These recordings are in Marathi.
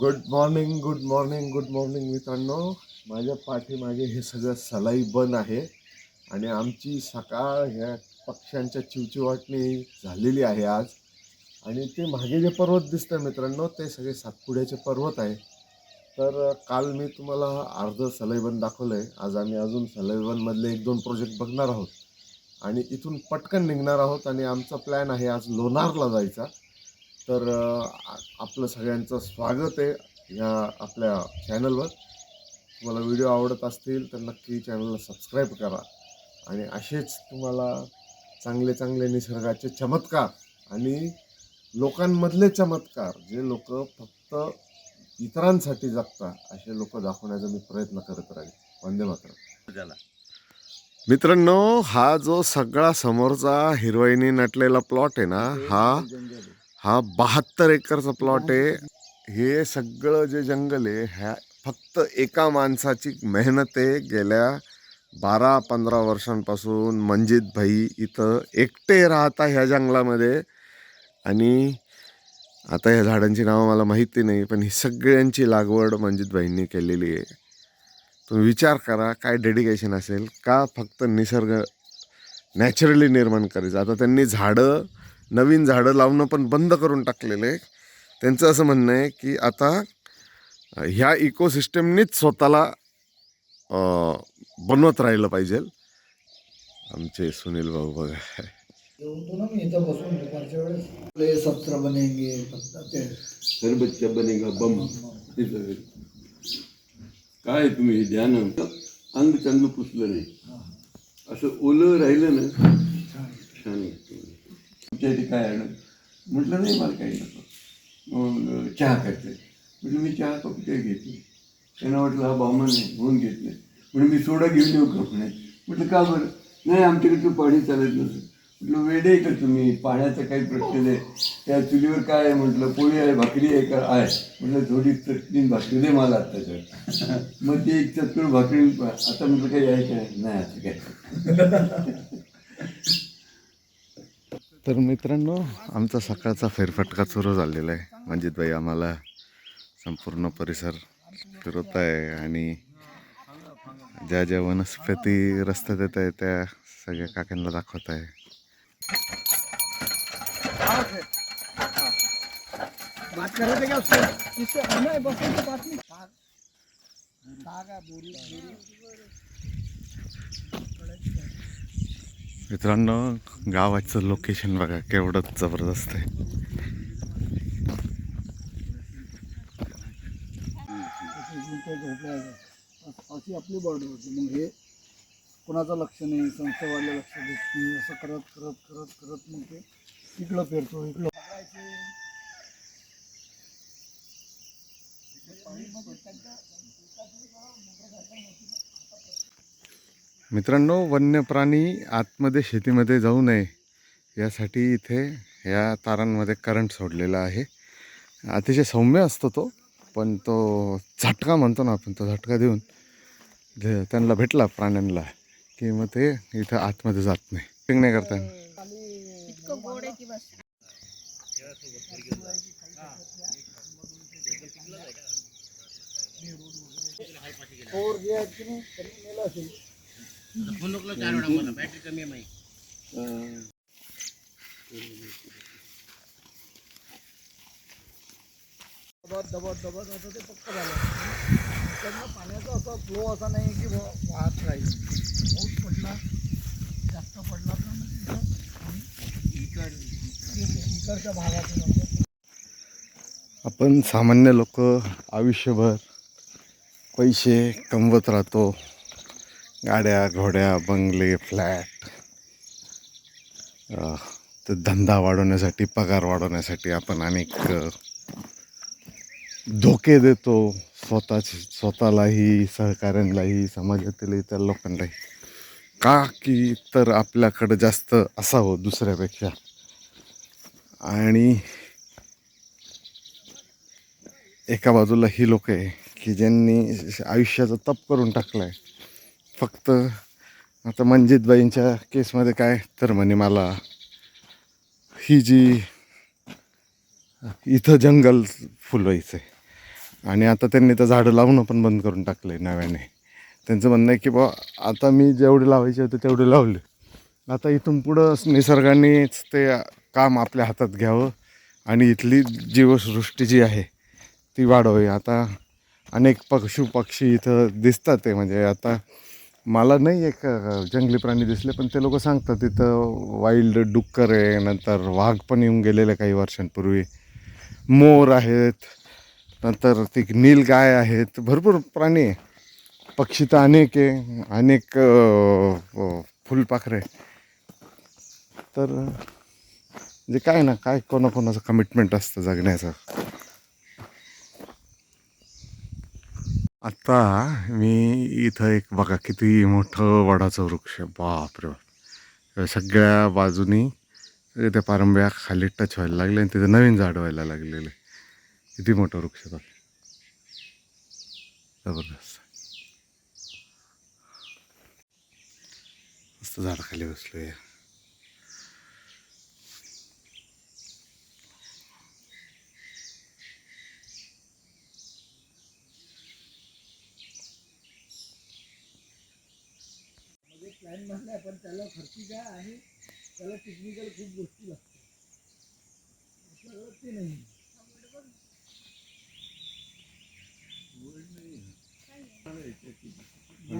Good morning good morning good morning मित्रांनो. माझ्या पाठीमागे हे सगळं सलाई बन आहे आणि आमची सकाळ ह्या पक्ष्यांच्या चिवचिवाटणी झालेली आहे आज. आणि ते मागे जे पर्वत दिसतं मित्रांनो ते सगळे सातपुड्याचे पर्वत आहे. तर काल मी तुम्हाला अर्ध सलाईबन दाखवलं आहे आज आम्ही अजून सलाईबनमधले एक दोन प्रोजेक्ट बघणार आहोत. आणि इथून पटकन निघणार आहोत आणि आमचा प्लॅन आहे आज लोणारला जायचा. तर आपलं सगळ्यांचं स्वागत आहे ह्या आपल्या चॅनलवर. तुम्हाला व्हिडिओ आवडत असतील तर नक्की चॅनलला सबस्क्राईब करा. आणि असेच तुम्हाला चांगले चांगले निसर्गाचे चमत्कार आणि लोकांमधले चमत्कार जे लोक फक्त इतरांसाठी जगतात असे लोक दाखवण्याचा मी प्रयत्न करत राहील. वंदे मातरम. मित्रांनो हा जो सगळा समोरचा हिरवाईनी नटलेला प्लॉट आहे ना हा हा बहात्तर एकरचा प्लॉट आहे. हे सगळं जे जंगल आहे ह्या फक्त एका माणसाची मेहनत आहे. गेल्या बारा पंधरा वर्षांपासून मंजित भाई इथं एकटे राहता ह्या जंगलामध्ये. आणि आता ह्या झाडांची नावं मला माहिती नाही पण ही सगळ्यांची लागवड मंजित भाईंनी केलेली आहे. तुम्ही विचार करा काय डेडिकेशन असेल? का फक्त निसर्ग नॅचरली निर्माण करायचं? आता त्यांनी झाडं नवीन झाडं लावणं पण बंद करून टाकलेलं. आहे त्यांचं असं म्हणणं आहे की आता ह्या इकोसिस्टमनीच स्वतःला बनवत राहिलं पाहिजे. आमचे सुनील भाऊ बघा. येऊन तो ना मी इथं बसून दुपारच्या वेळेस. आपले सत्र बनेंगे फक्त ते. हर बच्चा बनेगा बम. सगळं. काय तुम्ही ध्यान? अंग चांगलं पुसलं नाही. असं ओलं राहिलं ना. तुमच्या इथे काय आहे म्हटलं नाही मला काही नको. मग चहा करते. म्हटलं मी चहा कप ते घेतली त्यांना वाटलं हा बामन नाही म्हणून नाही म्हणून मी सोडा घेऊन येऊ कप नाही म्हटलं का बरं? नाही आमच्याकडचं पाणी चालत नसतं म्हटलं वेडे आहे का तुम्ही? पाण्याचा काही प्रश्न नाही. त्या चुलीवर काय आहे? म्हटलं पोळी आहे भाकरी आहे का? आहे. म्हटलं थोडी चटणी भाकरी दे मला आत्ताच्या मग ते एक चतुर भाकरी आता म्हटलं काही यायचं नाही असं काय तर मित्रांनो आमचा सकाळचा फेरफटका सुरू झालेला आहे. मंजित भाई आम्हाला संपूर्ण परिसर फिरवत आहे आणि ज्या ज्या वनस्पती रस्त्यात येत आहे त्या सगळ्या काकांना दाखवत आहे. मित्रांनो गावाचं लोकेशन बघा केवढंच जबरदस्त आहे. अशी आपली बॉर्डर होती. मग हे कोणाचं लक्ष नाही संस्थेवाले लक्ष देत नाही. असं करत करत करत करत मग ते इकडं फिरतो इकडं. मित्रांनो वन्य प्राणी आतमध्ये शेतीमध्ये जाऊ नये यासाठी इथे या तारांमध्ये करंट सोडलेला आहे. अतिशय सौम्य असतो तो पण तो झटका म्हणतो ना आपण तो झटका देऊन जे त्यांना भेटला प्राण्यांना की मग ते इथं आतमध्ये जात नाही. पिंग नाही दबत दबत दबत असं ते पक्क झालं. पाण्याचा असा फ्लो असा नाही की वाहत राहील. पाऊस पडला जास्त पडला तर मग तिथं इकड इकडच्या भागातून असं आपण सामान्य लोक आयुष्यभर पैसे कमवत राहतो. गाड्या घोड्या बंगले फ्लॅट तर धंदा वाढवण्यासाठी पगार वाढवण्यासाठी आपण अनेक धोके देतो. स्वतःच स्वतःलाही सहकाऱ्यांनाही समाजातील इतर लोकांनाही का की तर आपल्याकडं जास्त असावं हो दुसऱ्यापेक्षा. आणि एका बाजूला ही लोक आहे की ज्यांनी आयुष्याचं तप करून टाकलं आहे फक्त आता मंजितबाईंच्या केसमध्ये काय तर म्हणे मला ही जी इथं जंगल फुलवायचं आहे आणि आता त्यांनी तर झाडं लावणं पण बंद करून टाकलं आहे नव्याने. त्यांचं म्हणणं आहे की बा आता मी जेवढे लावायचे होते तेवढे लावले. आता इथून पुढं निसर्गानेच ते काम आपल्या हातात घ्यावं आणि इथली जीवसृष्टी जी आहे ती वाढवावी. आता अनेक पशु पक्षी इथं दिसतात ते म्हणजे आता मला नाही एक जंगली प्राणी दिसले पण ते लोक सांगतात तिथं वाईल्ड डुक्कर आहे नंतर वाघ पण येऊन गेलेले काही वर्षांपूर्वी. मोर आहेत नंतर ती नील गाय आहेत भरपूर प्राणी आहे. पक्षी तर अनेक आहे अनेक फुलपाखरे तर म्हणजे काय ना काय कोणाकोणाचं कमिटमेंट असतं जगण्याचं? आत्ता मी इथं एक बघा किती मोठं वडाचं वृक्ष बापरे सगळ्या बाजूनी त्या पारंब्या खाली टच व्हायला लागले आणि तिथे नवीन झाड व्हायला लागलेले. किती मोठं वृक्ष बघ. जबरदस्त. मस्त झाडाखाली बसलो या प्लॅन म्हणलाय पण त्याला खर्चिक आहे आणि त्याला टेक्निकल खूप गोष्टी लागतात. ते नाही. हे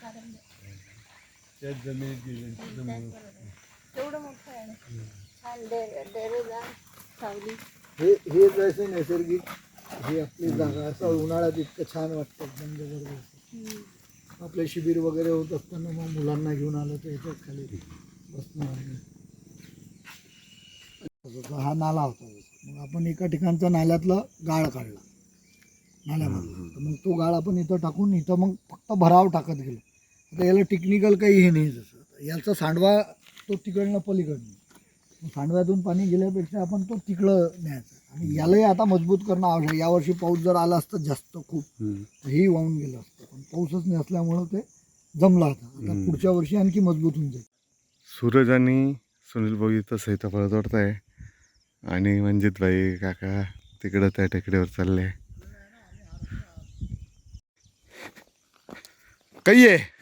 कारण तेवढं मोठं आहे. छान डेरे डेरेदार सावली. हे हे जसं नैसर्गिक ही आपली जागा असं उन्हाळ्यात इतकं छान वाटतं एकदम जबरदस्त. आपले शिबिर वगैरे होत असताना मग मुलांना घेऊन आलं तर याच्यात खाली बसणं आणि जसा हा नाला होता मग आपण एका ठिकाणचा नाल्यातला गाळ काढला नाल्यामधला. तर मग तो गाळ आपण इथं टाकून इथं मग फक्त भराव टाकत गेलो. आता याला टेक्निकल काही हे नाही जसं. याचा सांडवा तो तिकडनं पलीकडनं. सांडव्यातून पाणी गेल्यापेक्षा आपण तो तिकडं न्यायचा. आणि यालाही आता मजबूत करणं आवश्यक आहे. यावर्षी पाऊस जर आला असता जास्त खूप तर हेही वाहून गेलं असतं. पण पाऊसच नसल्यामुळं ते जमलं आता. आता हम्म. पुढच्या वर्षी आणखी मजबूत होऊन जाईल. सूरज आणि सुनील भाऊ इथं सहित फळत वाटत आणि मंजित भाई काका तिकडं त्या टेकडीवर चालले. काही आहे?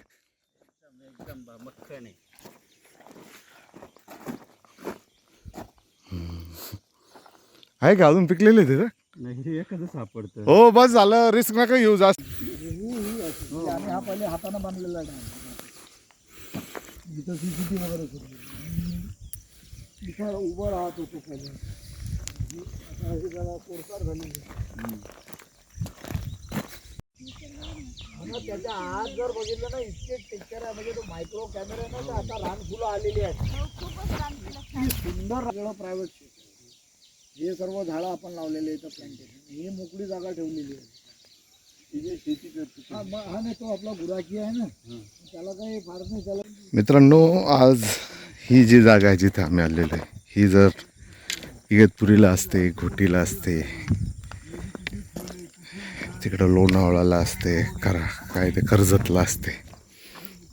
आहे का? अजून पिकलेले तिथं नाही सापडतं. हो बस झालं. रिस्क नका घेऊ जास्त. आम्ही हा पहिले हाताने बांधलेला इथं वगैरे इथं उभं राहत होतो पहिले आता हे जरा कोरसार झालेली आता त्याच्या आत जर बघितलं ना इतके टेक्चर आहे म्हणजे तो मायक्रो कॅमेरा ना आता लहान फुलं आलेली आहेत हो, सुंदर प्रायव्हेट हे सर्व झाडं आपण लावलेले इथं प्लांटेशन ही मोकळी जागा ठेवलेली आहे. तिथे शेती करते हा मग नाही तो आपला गुराकी आहे ना. त्याला काही फार नाही त्याला मित्रांनो आज ही जी जागा आहे जिथे आम्ही आलेलो आहे ही जर इगतपुरीला असते घोटीला असते तिकडं लोणावळ्याला असते करा काय ते कर्जतला असते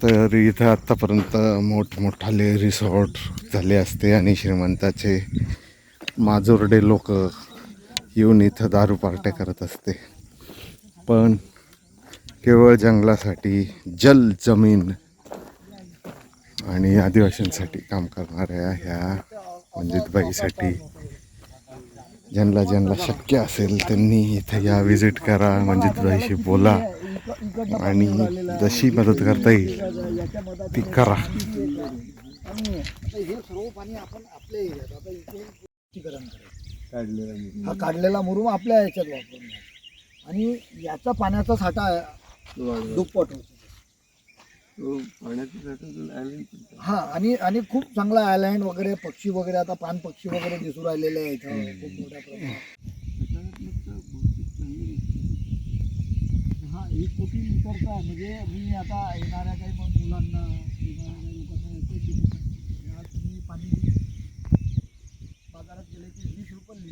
तर इथं आत्तापर्यंत मोठमोठाले रिसॉर्ट झाले असते आणि श्रीमंताचे माजोरडे लोक येऊन इथं दारू पार्ट्या करत असते. पण केवळ जंगलासाठी जल जमीन आणि आदिवासींसाठी काम करणाऱ्या ह्या मंजितबाईसाठी ज्यांना ज्यांना शक्य असेल त्यांनी इथे या व्हिजिट करा मंजितबाईशी बोला आणि जशी मदत करता येईल ती करा. हे शुद्धीकरण करायचं. काढलेला हा काढलेला मुरुम आपल्या ह्याच्यात वापरणार आणि याचा पाण्याचा साठा आहे, दुप्पट होतो तो पाण्याचा साठा आयलंड पण हा आणि आणि खूप चांगला आयलँड वगैरे पक्षी वगैरे आता पान पक्षी वगैरे दिसू राहिलेले आहेत. इथं खूप मोठ्या प्रमाणात. हा एक कोटी लिटरचा आहे. म्हणजे मी आता येणाऱ्या काही मुलांना येणाऱ्या काही लोकांना याचं एक देतो. या तुम्ही पाणी बाजारात गेले की वीस रुपये लिटरनं पाणी निघालं दिसू दे थोडं असं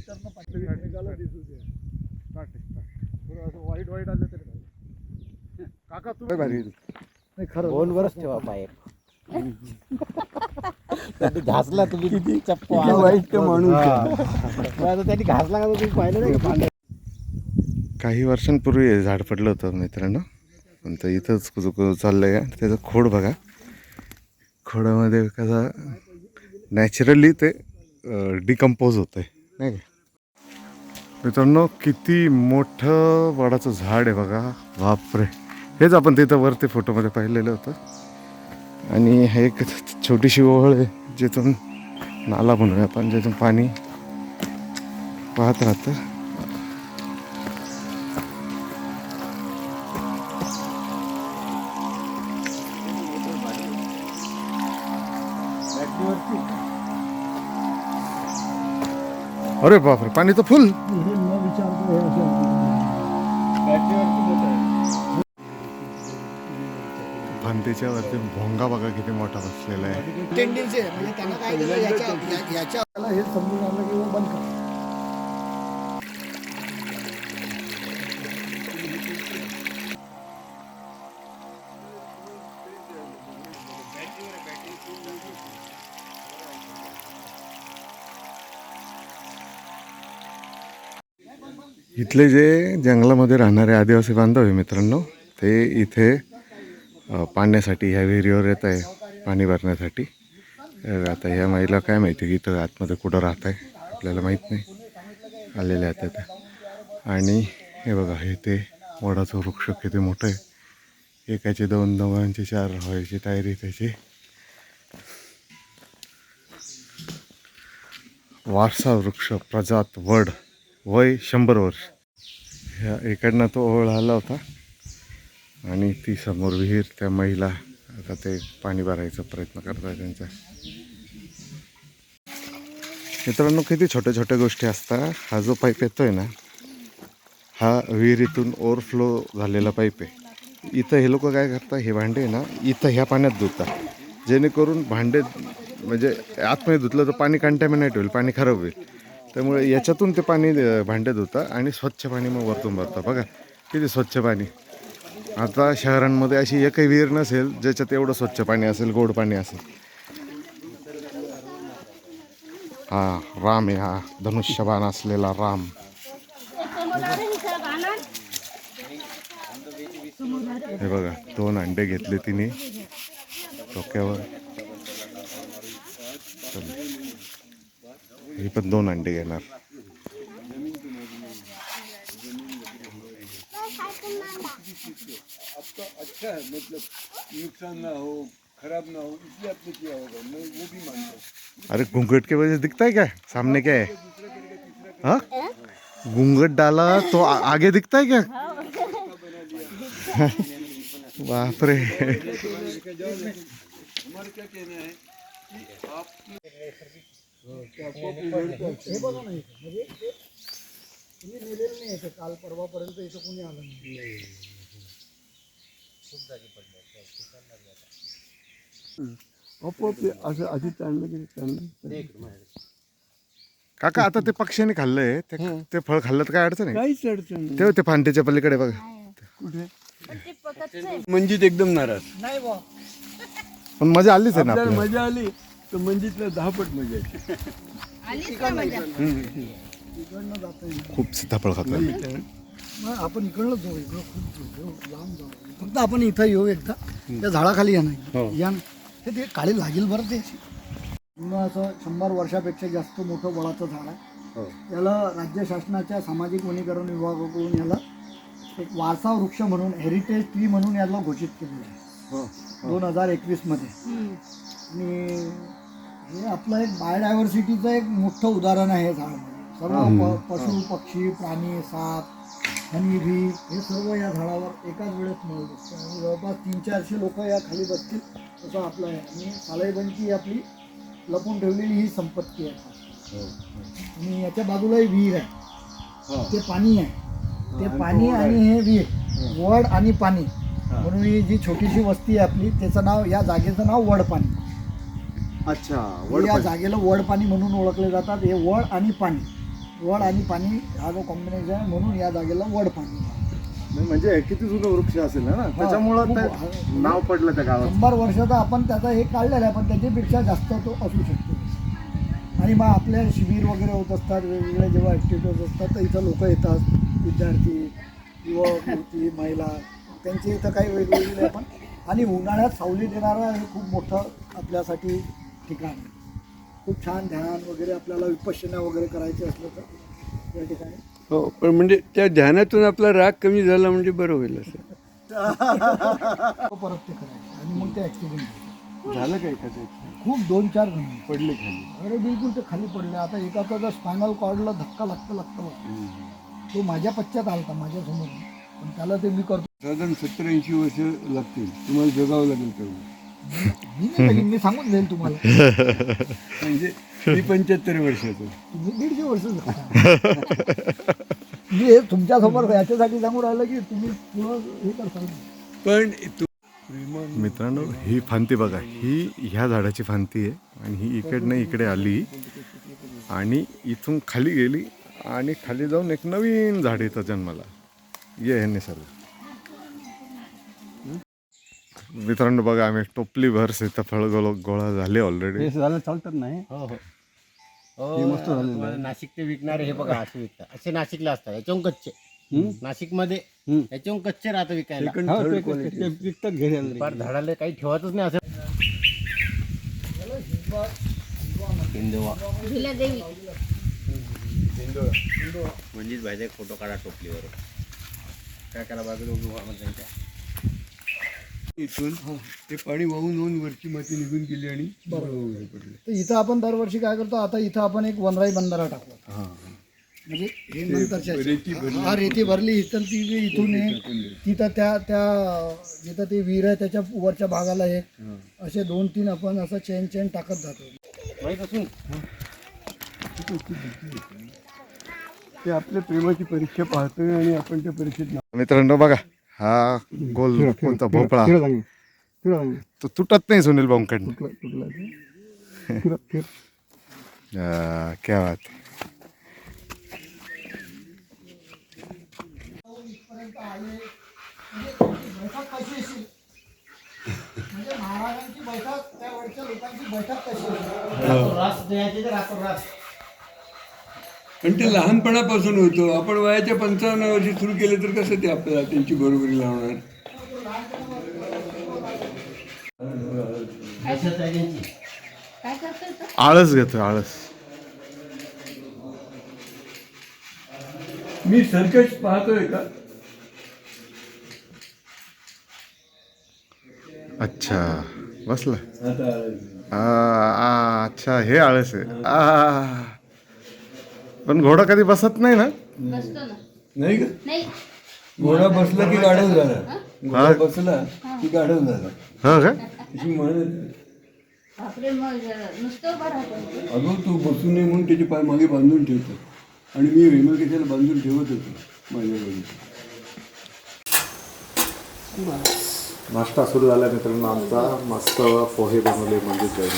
वाईट वाईट आलं तरी काका तुम्ही नाही खरं बोलवरच ठेवा घासला तुम्ही किती चप्प वाईट तो माणूस. आता त्यांनी घासला का तो तुम्ही? पाहिलं नाही का? काही वर्षांपूर्वी हे झाड पडलं होतं मित्रांनो. पण ते इथंच कुजू कुजू चाललंय. आहे. त्याचं खोड बघा. खोडामध्ये कसा नॅचरली ते डिकम्पोज होतं आहे नाही का? मित्रांनो किती मोठं वडाचं झाड आहे बघा. बापरे. हेच आपण तिथं वरती फोटोमध्ये पाहिलेलं होतं. आणि हे एक छोटीशी ओहळ आहे जिथून नाला म्हणूया आपण जिथून पाणी पाहत राहतं. अरे बापरे पाणी तर फुल. भांतेच्या वरती भोंगा बघा किती मोठा बसलेला आहे. म्हणजे त्यांना काय केलं याच्या याच्या हे समजून आलं की बंद कर. इथले जे जंगलामध्ये राहणारे आदिवासी बांधव आहे मित्रांनो ते इथे पाण्यासाठी ह्या विहिरीवर येत आहे पाणी भरण्यासाठी. आता ह्या महिला काय माहिती की इथं आतमध्ये कुठं राहत आहे आपल्याला माहीत नाही. आलेले आहेत आता. आणि हे बघा हे ते वडाचं वृक्ष किती मोठं आहे. एकाचे दोन दोघांचे चार व्हायची तयारी त्याची. वारसा वृक्ष प्रजात वड. वय शंभर वर्ष. ह्या इकडनं तो ओळ आला होता. आणि ती समोर विहीर त्या महिला आता ते पाणी भरायचा प्रयत्न करतात त्यांचा. मित्रांनो किती छोट्या छोट्या गोष्टी असतात. हा जो पाईप येतोय ना हा विहिरीतून ओव्हरफ्लो झालेला पाईप आहे. इथं हे लोक काय करतात हे भांडे आहे ना इथं ह्या पाण्यात धुतात. जेणेकरून भांडे म्हणजे आतमध्ये धुतलं तर पाणी कंटॅमिनेट होईल पाणी खराब होईल. त्यामुळे याच्यातून ते पाणी अं, भांडे धुतात आणि स्वच्छ पाणी मग वरतून भरतात बघा किती स्वच्छ पाणी. आता शहरांमध्ये अशी एकही विहीर नसेल ज्याच्यात एवढं स्वच्छ पाणी असेल गोड पाणी असेल. हा राम आहे हा. धनुष्यबाण असलेला राम. हे बघा दोन अंडे घेतले तिने डोक्यावर. दोन अंडे अच्छा है अरे घूंघट के वजह से दिखता है क्या? सामने क्या है? हाँ? घूंघट डाला तो आ, आगे दिखता है क्या? बाप रे। क्या कहना है कि आप हे बघा नाही म्हणजे ते तुम्ही नेलेलं नाही इथं. काल परवापर्यंत इथं कोणी आलं नाही. आपोआप असं आधी ताणलं की ताणलं काका आता ते पक्ष्याने खाल्लंय. ते ते फळ खाल्लं तर काय अडचण आहे? काहीच अडचण नाही. ते ते फांदीच्या पलीकडे बघा. कुठे? मंजित एकदम नाराज. नाही बा पण मजा आलीच आहे ना मजा आली. तर मंजितला दहा पट मजा येते. आलीच ना मजा? इकडनं जाता येईल. खूप सीताफळ खातो मग आपण इकडलं जाऊ इकडं खूप जाऊ, लांब जाऊ. फक्त आपण इथं येऊ एकदा. त्या झाडाखाली या नाही. या ना. हे ते काळी लागेल बरं ते. पूर्ण असं शंभर वर्षापेक्षा जास्त मोठं वडाचं झाड आहे. याला राज्य शासनाच्या सामाजिक वनीकरण विभागाकडून याला एक वारसा वृक्ष म्हणून हेरिटेज ट्री म्हणून याला घोषित केलेलं आहे. दोन हजार एकवीसमध्ये. आणि हे आपलं एक बायोडायव्हर्सिटीचं एक मोठं उदाहरण आहे हे झाड. सर्व प- पशु पक्षी प्राणी साप हनी बी हे सर्व या झाडावर एकाच वेळेस मिळू शकते आणि जवळपास तीन चारशे लोक या खाली बसतील तसं आपलं आहे. आणि सालाईबनची ही आपली लपून ठेवलेली ही संपत्ती आहे. आणि याच्या बाजूलाही विहीर आहे. ते पाणी आहे. ते पाणी आणि हे विहीर. वड आणि पाणी. म्हणून ही जी छोटीशी वस्ती आहे आपली त्याचं नाव या जागेचं नाव वड अच्छा या जागेला वड पाणी म्हणून ओळखले जातात. हे वड आणि पाणी. वड आणि पाणी हा जो कॉम्बिनेशन आहे म्हणून या जागेला वड पाणी नाही, म्हणजे हे किती जुनं वृक्ष असेल ना? त्याच्यामुळं खूप- ते नाव पडलं त्या गावात. शंभर वर्षाचा आपण त्याचा हे काढलेला आहे पण त्याच्यापेक्षा जास्त तो असू शकतो. आणि मग आपल्या शिबिर वगैरे होत असतात वेगवेगळे जेव्हा ॲक्टिव्हिटीज असतात तर इथं लोक येतात विद्यार्थी युवक युवती महिला त्यांचे इथं काही वेगवेगळे आपण आणि उन्हाळ्यात सावली देणारं हे खूप मोठं आपल्यासाठी ठिकाण. खूप छान ध्यान वगैरे आपल्याला विपश्यना वगैरे करायचे असलं तर या ठिकाणी. हो पण म्हणजे त्या ध्यानातून आपला राग कमी झाला म्हणजे बरं होईल असं. परत ते करायचं. आणि मग ते ॲक्सिडेंट झालं. काय एखादं खूप दोन चार जण. पडले खाली. अरे बिलकुल ते खाली पडले. आता एकाचा जर स्पायनल कॉर्डला धक्का लागतं लागतं. तो माझ्या पश्चात आलता माझ्यासमोर पण त्याला ते मी करतो. साधारण सत्तर ऐंशी वर्ष लागतील. तुम्हाला जगावं लागेल तेवढं. मी नाही मी सांगून देईल तुम्हाला. म्हणजे मी पंच्याहत्तर वर्षाचं तुम्ही दीडशे वर्ष. मी हे तुमच्यासमोर याच्यासाठी सांगून राहिलं की तुम्ही पुढं हे करता. पण तू मित्रांनो ही फांती बघा ही ह्या झाडाची फांती आहे आणि ही इकडनं इकडे आली आणि इथून खाली गेली आणि खाली जाऊन एक नवीन झाड येतं जन्माला. ये ह्यांनी सर्व मित्रांनो बघा आम्ही टोपली भर सीताफळ गोळ गोळा झाले ऑलरेडी झालं चालतात नाही हो? हो मस्त झालेलं तुम्हाला नाशिक ते विकणारे हे बघा असे विकतात. असे नाशिकला असतात याच्याहून कच्चे. नाशिकमध्ये हम्म. याच्याहून कच्चे राहतं विकायला. विकतात घरी फार झाडाला काही ठेवतच नाही असं. हिंदवा म्हणजेच भाईचा एक फोटो काढा टोपलीवर. काय त्याला बाजूला उभं व्हा म्हणजे त्या इथून ते पाणी वाहून वाहून वरची माती निघून गेली आणि बरोबर. पडले. तर इथं आपण दरवर्षी काय करतो? आता इथं आपण एक वनराई बंधारा टाकतो. हां. म्हणजे हे नंतरच्या रेती भरली. हा रेती भरली. इथं ती जी इथून एक तिथं त्या त्या जिथं ती विहीर आहे त्याच्या वरच्या भागाला एक असे दोन तीन आपण असं चेन चेन टाकत जातो. माहीत असून? ते आपल्या प्रेमाची परीक्षा पाहतोय आणि आपण त्या परीक्षेत नाव मित्रांनो बघा. हा गोल कोणता भोपळा. तो तुटत नाही सुनील भाऊंकडनं क्या बात है. बैठक कशी असेल म्हणजे महाराजांची बैठक त्या वरच्या लोकांची बैठक कशी असेल रास द्यायचे रास. पण ते लहानपणापासून होतं. आपण वयाच्या पंचावन्न वर्षी सुरू केले तर कसं ते आपल्याला त्यांची बरोबरी लावणार? आळस घेतोय आळस. मी सर्कस पाहतोय का? अच्छा. बसला. आता आ, आ, अच्छा हे आळस आहे. आ, पण घोडा कधी बसत नाही ना? बसतो ना. नाही का? नाही. घोडा बसला की गाढव झाला. घोडा बसला की गाढव झाला. हो का? अशी म्हणत बापरे मग नुसतं उभं राहतो अगं तू बसू नये म्हणून त्याचे पाय मागे बांधून ठेवतो. आणि मी हेमलकेशाला बांधून ठेवत होतो? माझ्याकडे नाश्ता सुरू झाला मित्रांनो आमचा मस्त पोहे बनवले म्हणजे जाईल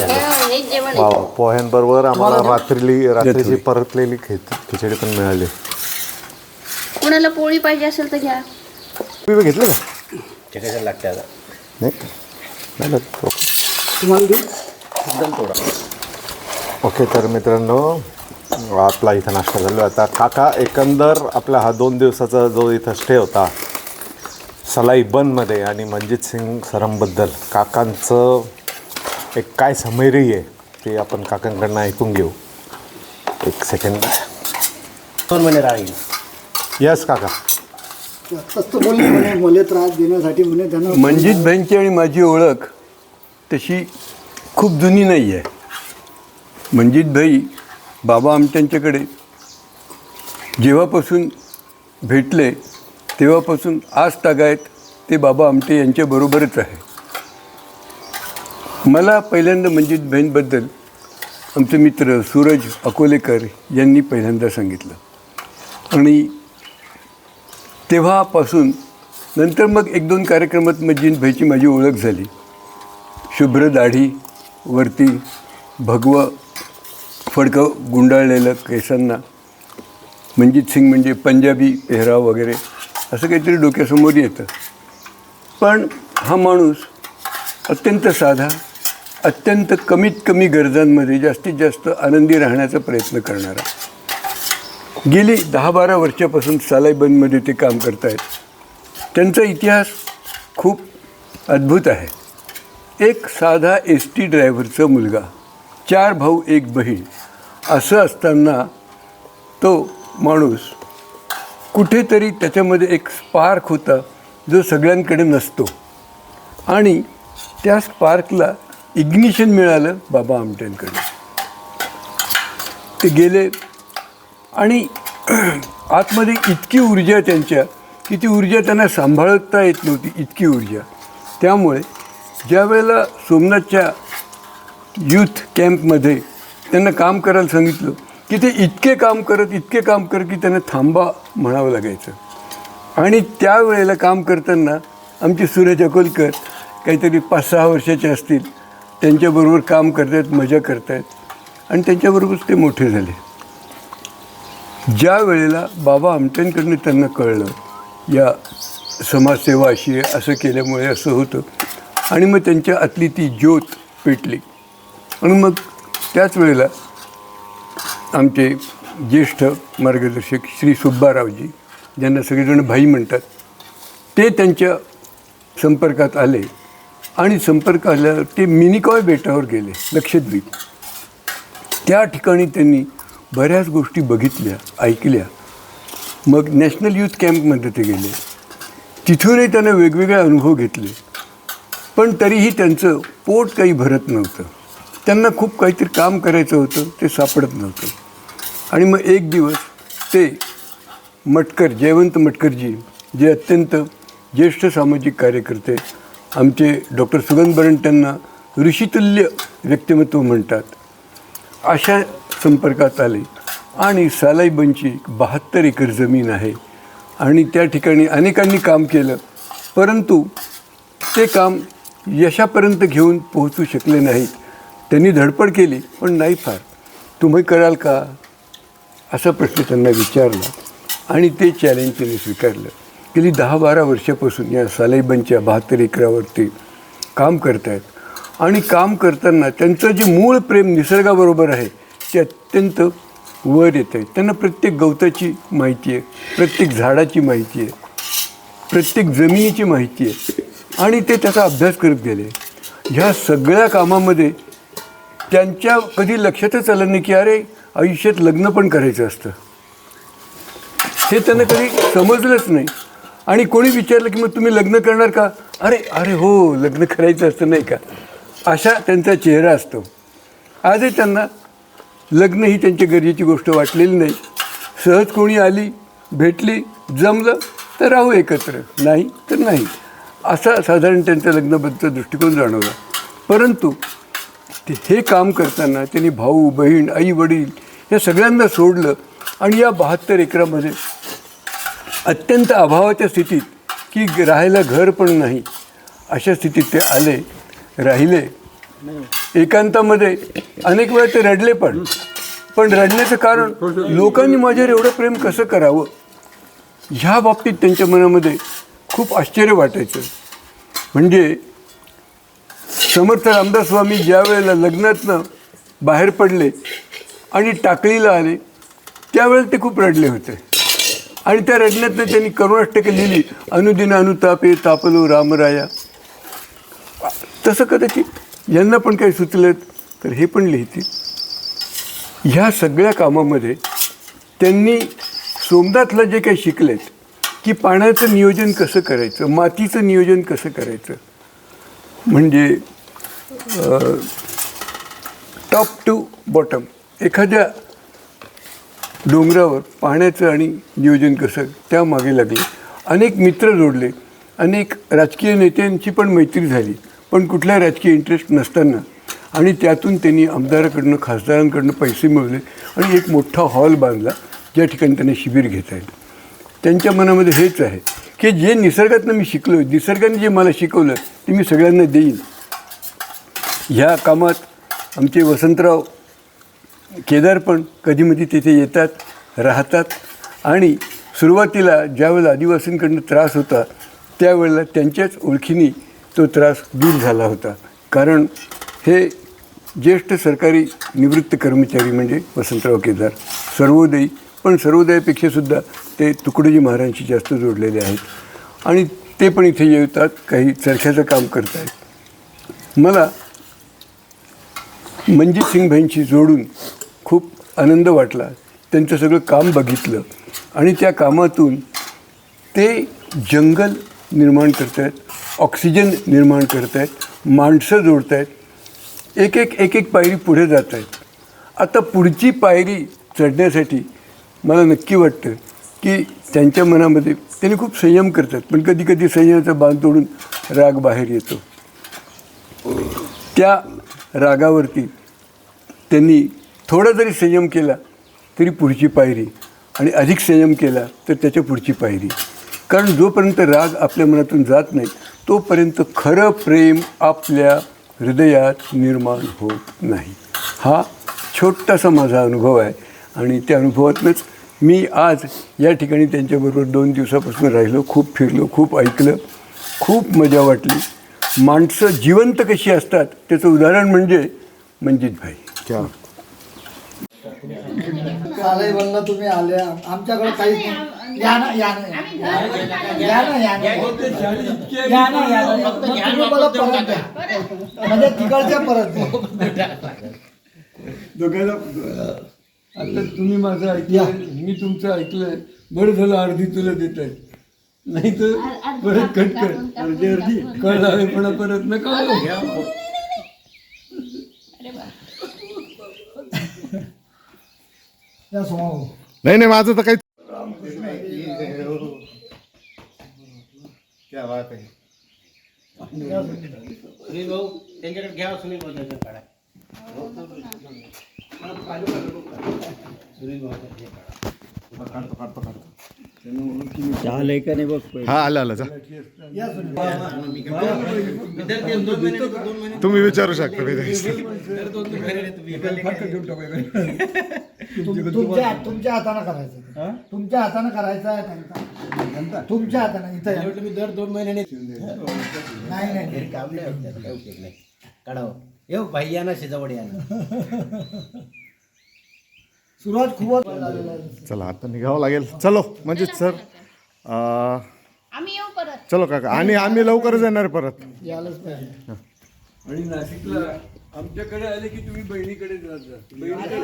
हे आहे. पोह्यांबरोबर आम्हाला रात्रीली रात्रीची परतलेली खिच खिचडी पण मिळाली. कुणाला पोळी पाहिजे असेल तर घ्या. तुम्ही घेतलं का? ते कशाला लागते आता? नाही का? ओके. तुम्हाला देऊ एकदम थोडा. ओके तर मित्रांनो आपला इथं नाश्ता झालो. आता काका एकंदर आपला हा दोन दिवसाचा जो इथं स्टे होता सलाई बनमध्ये आणि मनजित सिंग सरांबद्दल काकांचं एक काय समैरी आहे ते आपण काकांकडनं ऐकून घेऊ. एक सेकंड दोन महिने राहील? यस काका. आत्ताच तर बोलले म्हणे मला त्रास देण्यासाठी म्हणे त्यांना मंजित बँकची आणि माझी ओळख तशी खूप जुनी नाही आहे. मंजित भाई बाबा आमट्यांच्याकडे जेव्हापासून भेटले तेव्हापासून आज तागायत ते बाबा आमटे यांच्याबरोबरच आहे. मला पहिल्यांदा मंजित बहीणबद्दल आमचे मित्र सूरज अकोलेकर यांनी पहिल्यांदा सांगितलं. आणि तेव्हापासून नंतर मग एक दोन कार्यक्रमात मंजित भाईची माझी ओळख झाली. शुभ्र दाढी वरती भगवं फडकं गुंडाळलेलं केसांना. मनजित सिंग म्हणजे पंजाबी पेहराव वगैरे असं काहीतरी डोक्यासमोर येतं. पण हा माणूस अत्यंत साधा अत्यंत कमीत कमी गरजांमध्ये जास्तीत जास्त आनंदी राहण्याचा प्रयत्न करणारा. गेली दहा बारा वर्षापासून सालाईबंदमध्ये ते काम करत आहेत त्यांचा इतिहास खूप अद्भुत आहे. एक साधा एस टी ड्रायव्हरचा मुलगा चार भाऊ एक बहीण असं असताना तो माणूस कुठेतरी त्याच्यामध्ये एक स्पार्क होता जो सगळ्यांकडे नसतो. आणि त्या स्पार्कला इग्निशन मिळालं बाबा आमट्यांकडे ते गेले आणि आतमध्ये इतकी ऊर्जा त्यांच्या की ती ऊर्जा त्यांना सांभाळता येत नव्हती इतकी ऊर्जा. त्यामुळे ज्या वेळेला सोमनाथच्या यूथ कॅम्पमध्ये त्यांना काम करायला सांगितलं की ते इतके काम करत इतके काम करत की त्यांना थांबा म्हणावं लागायचं. आणि त्यावेळेला काम करताना आमचे सूरज अकोलकर काहीतरी पाच सहा वर्षाचे असतील त्यांच्याबरोबर काम करतायत मजा करतायत. आणि त्यांच्याबरोबरच ते मोठे झाले. ज्या वेळेला बाबा आमट्यांकडनं त्यांना कळलं या समाजसेवा अशी आहे असं केल्यामुळे असं होतं. आणि मग त्यांच्या आतली ती ज्योत पेटली. आणि मग त्याच वेळेला आमचे ज्येष्ठ मार्गदर्शक श्री सुब्बारावजी ज्यांना सगळेजण भाई म्हणतात ते त्यांच्या संपर्कात आले. आणि संपर्क आल्यावर ते मिनिकॉय बेटावर गेले लक्षद्वीप त्या ठिकाणी त्यांनी बऱ्याच गोष्टी बघितल्या ऐकल्या. मग नॅशनल यूथ कॅम्पमध्ये ते गेले. तिथूनही त्यांना वेगवेगळे अनुभव घेतले. पण तरीही त्यांचं पोट काही भरत नव्हतं. त्यांना खूप काहीतरी काम करायचं होतं ते सापडत नव्हतं. आणि मग एक दिवस ते मटकर जयवंत मटकरजी जे अत्यंत ज्येष्ठ सामाजिक कार्यकर्ते आमचे डॉक्टर सुगंध बरण त्यांना ऋषितुल्य व्यक्तिमत्व म्हणतात. अशा संपर्कात आले आणि सालाईबनची बहात्तर एकर जमीन आहे. आणि त्या ठिकाणी अनेकांनी काम केलं. परंतु ते काम यशापर्यंत घेऊन पोहोचू शकले नाहीत. त्यांनी धडपड केली पण नाही फार. तुम्ही कराल का? असा प्रश्न त्यांना विचारला आणि ते चॅलेंज त्यांनी स्वीकारलं. गेली दहा बारा वर्षापासून या सालाईबनच्या बहात्तर एकरावरती काम करत आहेत आणि काम करताना त्यांचं जे मूळ प्रेम निसर्गाबरोबर आहे ते अत्यंत वर येत आहे त्यांना प्रत्येक गवताची माहिती आहे प्रत्येक झाडाची माहिती आहे प्रत्येक जमिनीची माहिती आहे. आणि ते त्याचा अभ्यास करत गेले. ह्या सगळ्या कामामध्ये त्यांच्या कधी लक्षातच आलं नाही की अरे आयुष्यात लग्न पण करायचं असतं. हे त्यांना कधी समजलंच नाही. आणि कोणी विचारलं की मग तुम्ही लग्न करणार का? अरे अरे हो लग्न करायचं असतं नाही का? अशा त्यांचा चेहरा असतो. आजही त्यांना लग्न ही त्यांच्या गरजेची गोष्ट वाटलेली नाही. सहज कोणी आली भेटली जमलं तर राहू एकत्र. नाही तर नाही. असा साधारण त्यांचा लग्नाबद्दलचा दृष्टिकोन जाणवला. परंतु ते हे काम करताना त्यांनी भाऊ बहीण आई वडील या सगळ्यांना सोडलं आणि या बहात्तर एकरामध्ये अत्यंत अभावाच्या स्थितीत की राहायला घर पण नाही अशा स्थितीत ते आले राहिले. एकांतामध्ये अनेक वेळा ते रडले पण. पण रडण्याचं कारण लोकांनी माझ्यावर एवढं प्रेम कसं करावं? ह्या बाबतीत त्यांच्या मनामध्ये खूप आश्चर्य वाटायचं. म्हणजे समर्थ रामदास स्वामी ज्या वेळेला लग्नातनं बाहेर पडले आणि टाकळीला आले त्यावेळेला ते खूप रडले होते. आणि त्या रडण्यातनं त्यांनी करुणाष्टके लिहिली. अनुदिन अनुतापे तापलो रामराया. तसं कदाचित यांना पण काही सुचलं तर हे पण लिहितील. ह्या सगळ्या कामामध्ये त्यांनी सोमनाथला जे काही शिकलेत की पाण्याचं नियोजन कसं करायचं मातीचं नियोजन कसं करायचं म्हणजे टॉप टू बॉटम एखाद्या डोंगरावर पाण्याचं आणि नियोजन कसं त्यामागे लागले. अनेक मित्र जोडले. अनेक राजकीय नेत्यांची पण मैत्री झाली पण कुठल्या राजकीय इंटरेस्ट नसताना. आणि त्यातून त्यांनी आमदाराकडनं खासदारांकडनं पैसे मिळवले आणि एक मोठा हॉल बांधला ज्या ठिकाणी त्यांनी शिबिर घेता येईल. त्यांच्या मनामध्ये हेच आहे की जे निसर्गातनं मी शिकलो निसर्गाने जे मला शिकवलं ते मी सगळ्यांना देईन. ह्या कामात आमचे वसंतराव केदार पण कधीमधी तिथे येतात राहतात. आणि सुरुवातीला ज्यावेळेला आदिवासींकडनं त्रास होता त्यावेळेला त्यांच्याच ओळखीने तो त्रास दूर झाला होता. कारण हे ज्येष्ठ सरकारी निवृत्त कर्मचारी म्हणजे वसंतराव केदार सर्वोदयी पण सर्वोदयापेक्षासुद्धा ते तुकडोजी महाराजांशी जास्त जोडलेले आहेत. आणि ते पण इथे येतात काही चरख्याचं काम करत आहेत मला मनजित सिंग भाईंशी जोडून आनंद वाटला. त्यांचं सगळं काम बघितलं. आणि त्या कामातून ते जंगल निर्माण करत आहेत ऑक्सिजन निर्माण करत आहेत माणसं जोडत आहेत एक एक एक एक पायरी पुढे जात आहेत आता पुढची पायरी चढण्यासाठी मला नक्की वाटतं की त्यांच्या मनामध्ये त्यांनी खूप संयम करतात पण कधी कधी संयमाचा बांध तोडून राग बाहेर येतो. त्या रागावरती त्यांनी थोडा जरी संयम केला तरी पुढची पायरी. आणि अधिक संयम केला तर त्याच्या पुढची पायरी. कारण जोपर्यंत राग आपल्या मनातून जात नाही तोपर्यंत खरं प्रेम आपल्या हृदयात निर्माण होत नाही. हा छोटासा माझा अनुभव आहे. आणि त्या अनुभवातूनच मी आज या ठिकाणी त्यांच्याबरोबर दोन दिवसापासून राहिलो खूप फिरलो खूप ऐकलं खूप मजा वाटली. माणसं जिवंत कशी असतात त्याचं उदाहरण म्हणजे मंजित भाई क्या? चालय बनला तुम्ही आले आमच्याकडे काहीच नाही. या ना या ना. या ना या ना या ना. या ना मग तुम्ही मला परत द्या. म्हणजे तिकडच्या परत द्या. दोघांना आता तुम्ही माझं ऐकलं मी तुमचं ऐकलंय. बरं झालं अर्धी तुला देत आहे नाही तर परत कट कर. अर्धी अर्धी. कळला पण परत नका हो. या समोर नाही नाही माझं तर काही सुनील भाऊ त्यांच्याकडे घ्या सुनील भाऊ काढा सुनील भाऊ दर्शन काढा हा आलं आलं जा सुनील विद्यार्थी दोन महिने दोन महिने तुम्ही विचारू शकता विधायक दोन दोन महिने तुम्ही तुम- तुमच्या तुमच्या हाताने करायचं तुमच्या हाताने करायचं आहे त्यांचा. तुमच्या हाताने इथं. मी दर दोन महिन्याने नाही नाही काम नाही नाही. काढावं. येऊ भाई या ना शेजावड या ना. सुरुवात खूपच झालेला आहे. चला आता निघावं लागेल. चलो म्हणजे सर अं, आम्ही येऊ परत. चलो काका आणि आम्ही लवकरच येणार परत. यायलाच पाहिजे. आणि नाशिकला आमच्याकडे आले की तुम्ही बहिणीकडे जात जा. बहिणीकडे